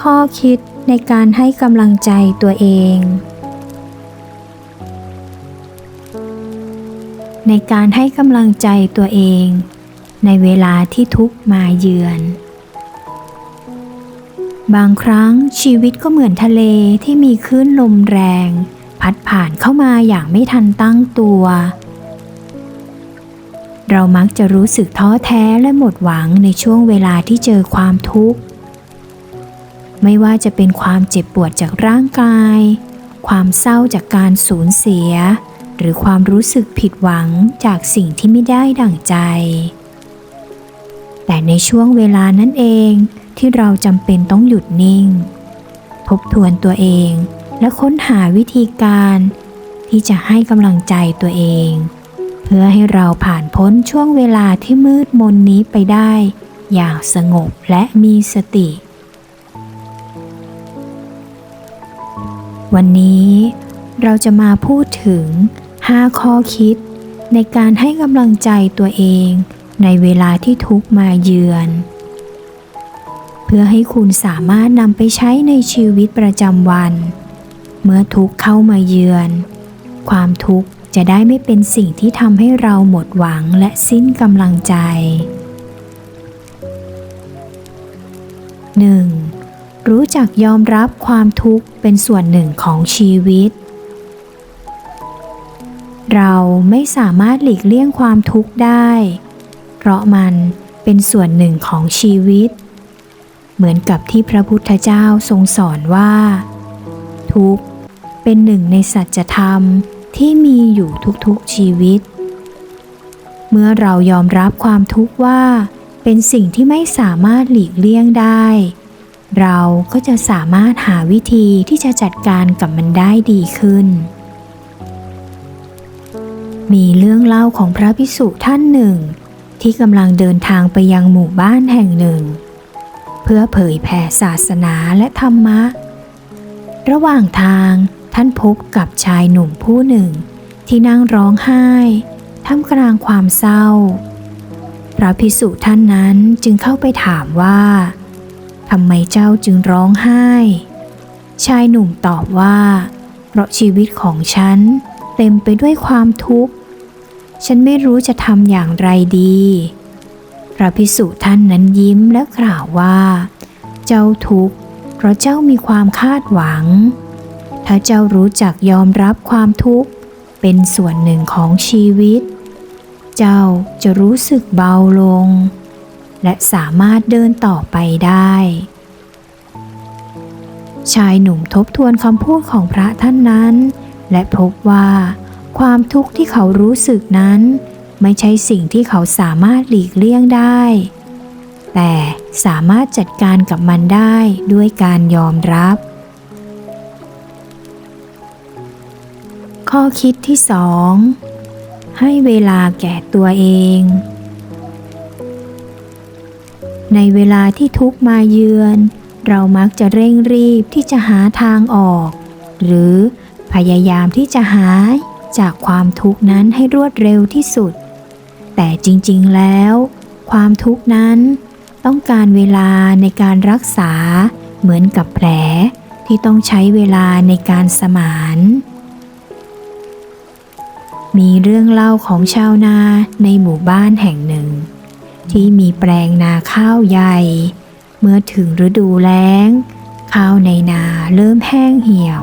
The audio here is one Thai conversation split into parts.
ข้อคิดในการให้กำลังใจตัวเอง ในการให้กำลังใจตัวเอง ในเวลาที่ทุกมาเยือน บางครั้งชีวิตก็เหมือนทะเลที่มีคลื่นลมแรง พัดผ่านเข้ามาอย่างไม่ทันตั้งตัว เรามักจะรู้สึกท้อแท้และหมดหวังในช่วงเวลาที่เจอความทุกข์ ไม่ว่าจะเป็นความเจ็บปวดจากร่างกาย ความเศร้าจากการสูญเสีย หรือความรู้สึกผิดหวังจากสิ่งที่ไม่ได้ดั่งใจ แต่ในช่วงเวลานั้นเองที่เราจำเป็นต้องหยุดนิ่ง ทบทวนตัวเองและค้นหาวิธีการ ที่จะให้กำลังใจตัวเอง เพื่อให้เราผ่านพ้นช่วงเวลาที่มืดมนนี้ไปได้ อย่างสงบและมีสติ วันนี้เราจะมาพูดถึง 5 ข้อคิด ในการให้กำลังใจตัวเองในเวลาที่ทุกมาเยือน เพื่อให้คุณสามารถนำไปใช้ในชีวิตประจำวัน เมื่อทุกเข้ามาเยือน ความทุกข์จะได้ไม่เป็นสิ่งที่ทำให้เราหมดหวังและสิ้นกำลังใจ 1. รู้จักยอมรับความทุกข์เป็นส่วนหนึ่งของชีวิต เราไม่สามารถหลีกเลี่ยงความทุกข์ได้ เพราะมันเป็นส่วนหนึ่งของชีวิต เหมือนกับที่พระพุทธเจ้าทรงสอนว่า ทุกข์เป็นหนึ่งในสัจธรรมที่มีอยู่ทุกๆชีวิต เมื่อเรายอมรับความทุกข์ว่า เป็นสิ่งที่ไม่สามารถหลีกเลี่ยงได้ เราก็จะสามารถหาวิธีที่จะจัดการกับมันได้ดีขึ้น มีเรื่องเล่าของพระพิสุท่านหนึ่ง ที่กำลังเดินทางไปยังหมู่บ้านแห่งหนึ่ง เพื่อเผยแผ่ศาสนาและธรรมะ ระหว่างทางท่านพบกับชายหนุ่มผู้หนึ่ง ที่นั่งร้องไห้ท่ามกลางความเศร้า พระพิสุท่านนั้นจึงเข้าไปถามว่า ทำไมเจ้าจึงร้องไห้ ชายหนุ่มตอบว่า เพราะชีวิตของฉันเต็มไปด้วยความทุกข์ ฉันไม่รู้จะทำอย่างไรดี พระพิสุท่านนั้นยิ้มและกล่าวว่า เจ้าทุกข์ เพราะเจ้ามีความคาดหวัง ถ้าเจ้ารู้จักยอมรับความทุกข์ เป็นส่วนหนึ่งของชีวิต เจ้าจะรู้สึกเบาลง และสามารถเดินต่อไปได้ ชายหนุ่มทบทวนคำพูดของพระท่านนั้น และพบว่า ความทุกข์ที่เขารู้สึกนั้น ไม่ใช่สิ่งที่เขาสามารถหลีกเลี่ยงได้ แต่สามารถจัดการกับมันได้ด้วยการยอมรับ ข้อคิดที่สองให้เวลาแก่ตัวเอง ในเวลาที่ทุกมาเยือน เรามักจะเร่งรีบที่จะหาทางออก หรือพยายามที่จะหาจากความทุกข์นั้นให้รวดเร็วที่สุด แต่จริงๆแล้ว ความทุกข์นั้นต้องการเวลาในการรักษาเหมือนกับแผลที่ต้องใช้เวลาในการสมาน มีเรื่องเล่าของชาวนาในหมู่บ้านแห่งหนึ่ง ที่มีแปลงนาข้าวใหญ่ เมื่อถึงฤดูแล้ง ข้าวในนาเริ่มแห้งเหี่ยว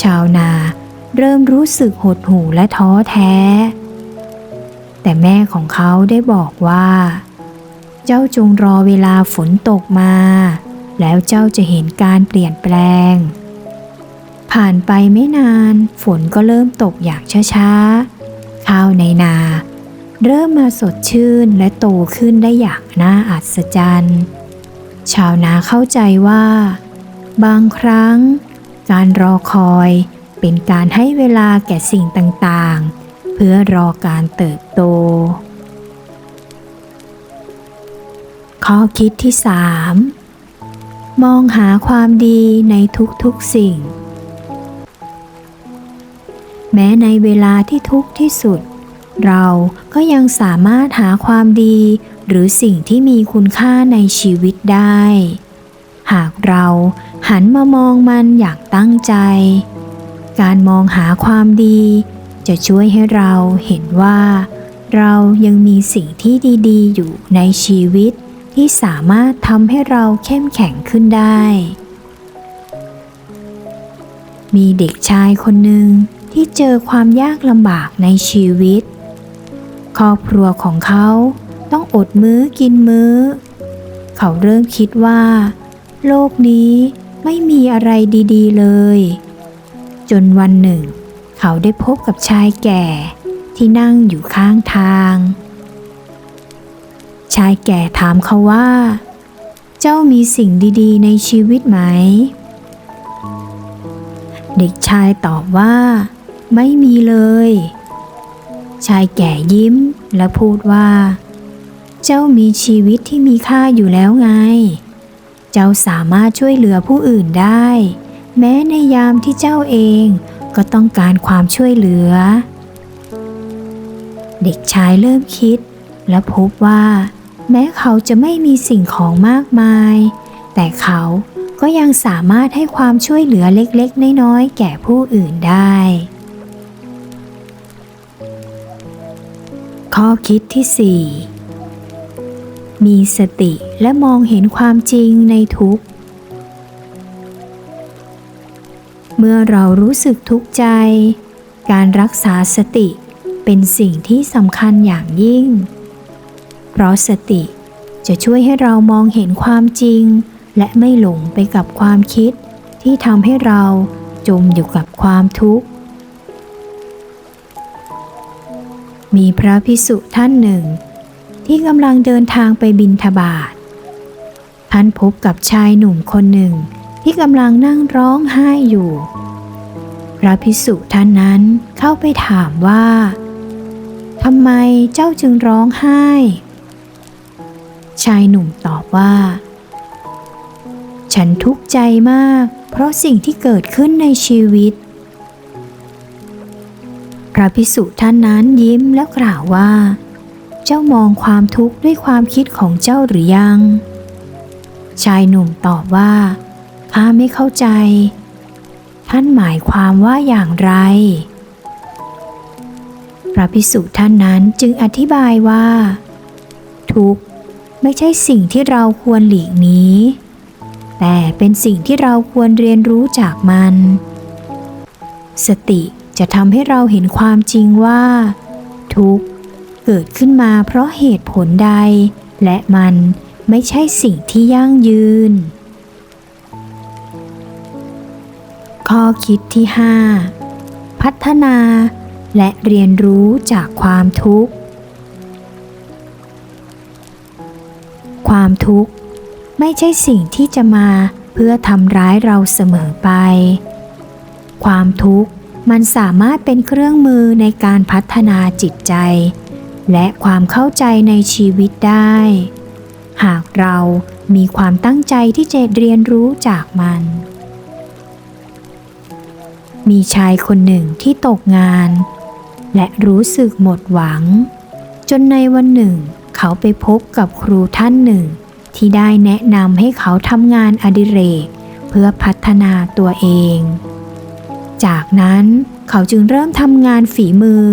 ชาวนาเริ่มรู้สึกหดหู่และท้อแท้ แต่แม่ของเขาได้บอกว่า เจ้าจงรอเวลาฝนตกมา แล้วเจ้าจะเห็นการเปลี่ยนแปลง ผ่านไปไม่นานฝนก็เริ่มตกอย่างช้าๆ ข้าวในนา เริ่มมาสดชื่นและโตขึ้นได้อย่างน่าอัศจรรย์ ชาวนาเข้าใจว่า บางครั้ง การรอคอยเป็นการให้เวลาแก่สิ่งต่างๆ เพื่อรอการเติบโต ข้อคิดที่ 3 มองหาความดีในทุกๆสิ่ง แม้ในเวลาที่ทุกข์ที่สุด เราก็ยังสามารถหาความดี หรือสิ่งที่มีคุณค่าในชีวิตได้ หากเราหันมามองมันอย่างตั้งใจ การมองหาความดี จะช่วยให้เราเห็นว่า เรายังมีสิ่งที่ดีๆ อยู่ในชีวิตที่สามารถทำให้เราเข้มแข็งขึ้นได้ มีเด็กชายคนหนึ่งที่เจอความยากลำบากในชีวิต ครอบครัวของเขาต้องอดมื้อกินมื้อ เขาเริ่มคิดว่า โลกนี้ไม่มีอะไรดีๆเลย จนวันหนึ่ง เขาได้พบกับชายแก่ที่นั่งอยู่ข้างทาง ชายแก่ถามเขาว่า เจ้ามีสิ่งดีๆ ในชีวิตไหม เด็กชายตอบว่า ไม่มีเลย ชายแก่ยิ้มและพูดว่า เจ้ามีชีวิตที่มีค่าอยู่แล้วไง เจ้าสามารถช่วยเหลือผู้อื่นได้ แม้ในยามที่เจ้าเองก็ต้องการความช่วยเหลือ เด็กชายเริ่มคิด และพบว่า แม้เขาจะไม่มีสิ่งของมากมาย แต่เขาก็ยังสามารถให้ความช่วยเหลือเล็กๆ น้อยๆ แก่ผู้อื่นได้ ข้อคิดที่ 4 มีสติและมองเห็นความจริงในทุก เมื่อเรารู้สึกทุกข์ใจ การรักษาสติเป็นสิ่งที่สำคัญอย่างยิ่ง เพราะสติจะช่วยให้เรามองเห็นความจริง และไม่หลงไปกับความคิดที่ทำให้เราจมอยู่กับความทุกข์ มีพระพิสุท่านหนึ่ง ที่กำลังเดินทางไปบินทบาทท่านพบกับชายหนุ่มคนหนึ่งที่กำลังนั่งร้องไห้อยู่ พระพิสุท่านนั้นเข้าไปถามว่าทำไมเจ้าจึงร้องไห้ ชายหนุ่มตอบว่า ฉันทุกข์ใจมาก เพราะสิ่งที่เกิดขึ้นในชีวิต พระพิสุท่านนั้นยิ้มแล้วกล่าวว่า เจ้ามองความทุกข์ด้วยความคิดของเจ้าหรือยัง ชายหนุ่มตอบว่าข้าไม่เข้าใจ ท่านหมายความว่าอย่างไร พระพิสุท่านนั้นจึงอธิบายว่า ทุกข์ไม่ใช่สิ่งที่เราควรหลีกหนีแต่เป็นสิ่งที่เราควรเรียนรู้จากมัน สติ จะทำให้เราเห็นความจริงว่า ทุกข์เกิดขึ้นมาเพราะเหตุผลใด และมันไม่ใช่สิ่งที่ยั่งยืน ข้อคิดที่ 5 พัฒนาและเรียนรู้จากความทุกข์ ความทุกข์ไม่ใช่สิ่งที่จะมาเพื่อทำร้ายเราเสมอไป ความทุกข์ มันสามารถเป็นเครื่องมือในการพัฒนาจิตใจ และความเข้าใจในชีวิตได้ หากเรามีความตั้งใจที่จะเรียนรู้จากมัน มีชายคนหนึ่งที่ตกงาน และรู้สึกหมดหวัง จนในวันหนึ่ง เขาไปพบกับครูท่านหนึ่ง ที่ได้แนะนำให้เขาทำงานอดิเรก เพื่อพัฒนาตัวเอง จากนั้นเขาจึงเริ่มทำงานฝีมือ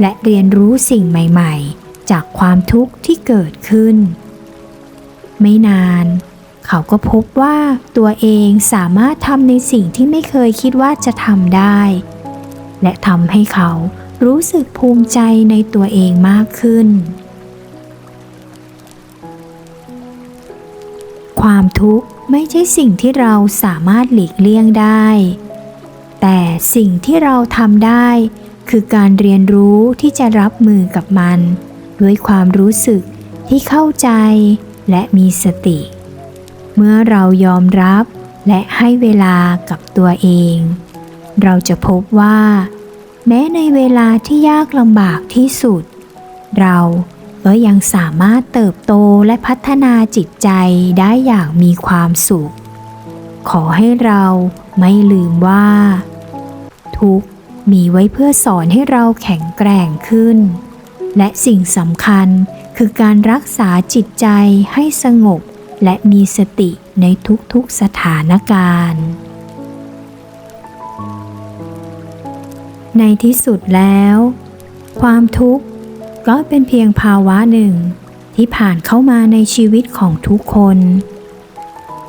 และเรียนรู้สิ่งใหม่ๆ จากความทุกข์ที่เกิดขึ้น ไม่นาน เขาก็พบว่าตัวเองสามารถทำในสิ่งที่ไม่เคยคิดว่าจะทำได้ และทำให้เขารู้สึกภูมิใจในตัวเองมากขึ้น ความทุกข์ไม่ใช่สิ่งที่เราสามารถหลีกเลี่ยงได้ แต่สิ่งที่เราทำได้ คือการเรียนรู้ที่จะรับมือกับมัน ด้วยความรู้สึกที่เข้าใจและมีสติ เมื่อเรายอมรับและให้เวลากับตัวเอง เราจะพบว่า แม้ในเวลาที่ยากลำบากที่สุด เราก็ยังสามารถเติบโตและพัฒนาจิตใจได้อย่างมีความสุข ขอให้เราไม่ลืมว่า ทุกข์ มีไว้เพื่อสอนให้เราแข็งแกร่งขึ้น และสิ่งสำคัญคือการรักษาจิตใจให้สงบ และมีสติในทุกๆสถานการณ์ ในที่สุดแล้ว ความทุกข์ก็เป็นเพียงภาวะหนึ่ง ที่ผ่านเข้ามาในชีวิตของทุกคน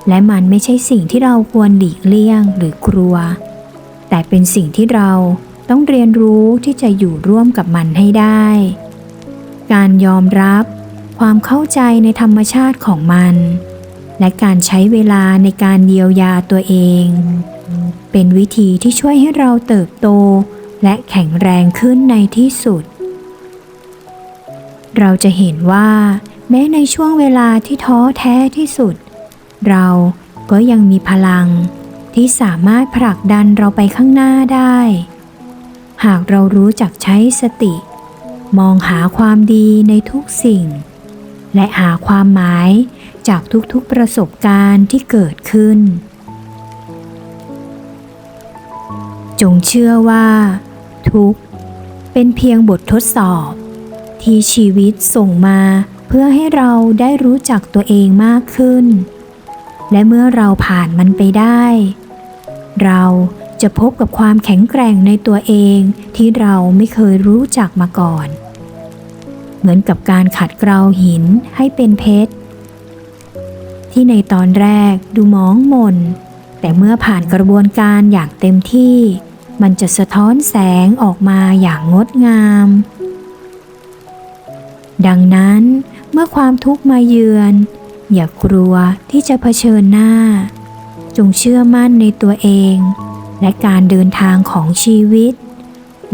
และมันไม่ใช่สิ่งที่เราควรหลีกเลี่ยงหรือกลัว แต่เป็นสิ่งที่เราต้องเรียนรู้ที่จะอยู่ร่วมกับมันให้ได้ การยอมรับความเข้าใจในธรรมชาติของมัน และการใช้เวลาในการเยียวยาตัวเอง เป็นวิธีที่ช่วยให้เราเติบโตและแข็งแรงขึ้นในที่สุด เราจะเห็นว่า แม้ในช่วงเวลาที่ท้อแท้ที่สุด เราก็ยังมีพลัง ที่สามารถผลักดันเราไปข้างหน้าได้ หากเรารู้จักใช้สติ มองหาความดีในทุกสิ่ง และหาความหมายจากทุกๆประสบการณ์ที่เกิดขึ้น จงเชื่อว่า ทุกเป็นเพียงบททดสอบ ที่ชีวิตส่งมาเพื่อให้เราได้รู้จักตัวเองมากขึ้นและเมื่อเราผ่านมันไปได้ เราจะพบกับความแข็งแกร่งในตัวเองที่เราไม่เคยรู้จักมาก่อน เหมือนกับการขัดเกลาหินให้เป็นเพชร ที่ในตอนแรกดูมองมน แต่เมื่อผ่านกระบวนการอย่างเต็มที่ มันจะสะท้อนแสงออกมาอย่างงดงาม ดังนั้นเมื่อความทุกข์มาเยือน อย่ากลัวที่จะเผชิญหน้า จงเชื่อมั่นในตัวเอง และการเดินทางของชีวิต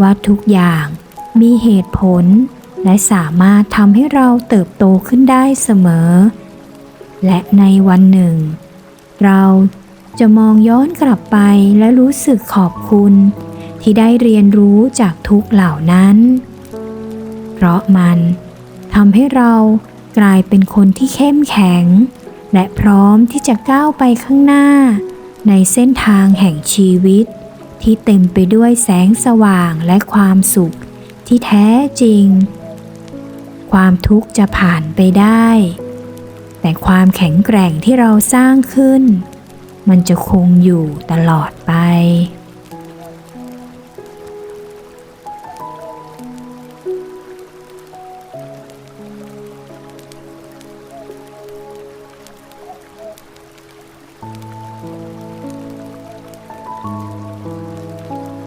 ว่าทุกอย่างมีเหตุผล และสามารถทำให้เราเติบโตขึ้นได้เสมอ และในวันหนึ่ง เราจะมองย้อนกลับไปและรู้สึกขอบคุณ ที่ได้เรียนรู้จากทุกเหล่านั้น เพราะมันทำให้เรากลายเป็นคนที่เข้มแข็ง และพร้อมที่จะก้าวไปข้างหน้า ในเส้นทางแห่งชีวิต ที่เต็มไปด้วยแสงสว่างและความสุขที่แท้จริง ความทุกข์จะผ่านไปได้ แต่ความแข็งแกร่งที่เราสร้างขึ้น มันจะคงอยู่ตลอดไป